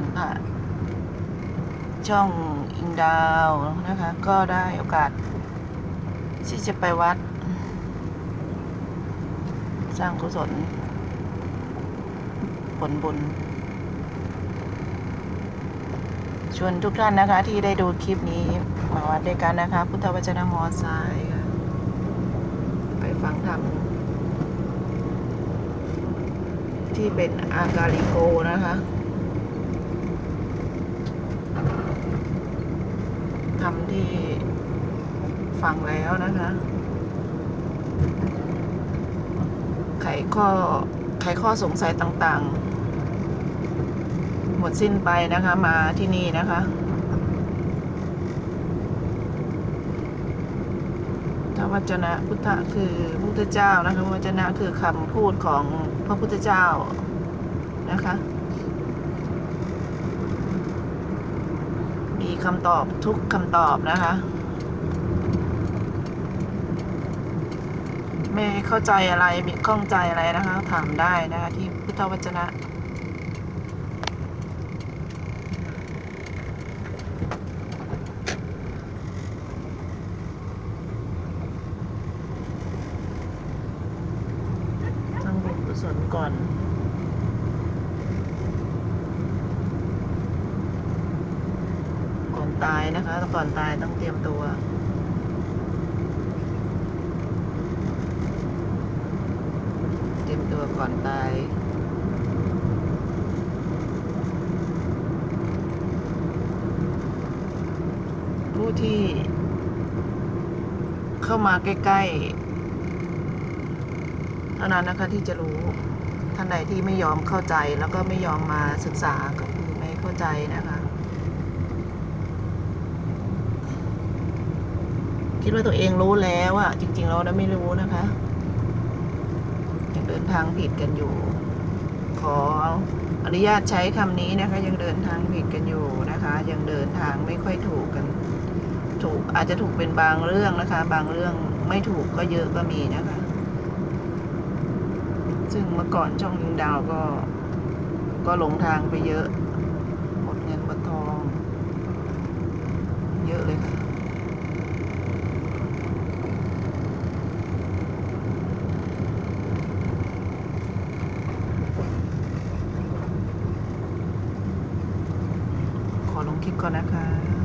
อนค่ะช่องอิงดาวนะคะ ก็ได้โอกาส ที่จะไปวัด สร้างกุศล ผลบุญ ชวนทุกท่านนะคะ ที่ได้ดูคลิปนี้ มาวัดด้วยกันนะคะ พุทธวจนะมอไซค์ค่ะไปฟังธรรมที่เป็นอาการิโกนะคะ ทำที่ฟังแล้วนะคะ ไขข้อไขข้อสงสัยต่างๆ หมดสิ้นไปนะคะมาที่นี่นะคะ พระวจนะพุทธคือพระพุทธเจ้านะคะพระวจนะคือคำพูดของพระพุทธเจ้านะคะ คำตอบทุกคำตอบนะคะ ไม่เข้าใจอะไรมีข้องใจอะไรนะคะถามได้นะคะที่พุทธวจนะต้องบุญกุศลก่อน ก่อน ตายนะคะก่อนตายต้องเตรียมตัว เตรียมตัวก่อนตายผู้ที่เข้ามาใกล้ๆเท่านั้นนะคะที่จะรู้ท่านใดที่ไม่ยอมเข้าใจแล้วก็ไม่ยอมมาศึกษาก็คือไม่เข้าใจนะคะ คิดว่าตัวเองรู้แล้วอะจริง ๆ เราไม่รู้นะคะยังเดินทางผิดกันอยู่ ขออนุญาตใช้คำนี้นะคะ ยังเดินทางผิดกันอยู่นะคะ ยังเดินทางไม่ค่อยถูกกัน ถูกอาจจะถูกเป็นบางเรื่องนะคะ บางเรื่องไม่ถูกก็เยอะก็มีนะคะ ซึ่งเมื่อก่อนช่องยิงดาวก็ ก็หลงทางไปเยอะหมดเงินหมดท คลิปก่อนนะคะ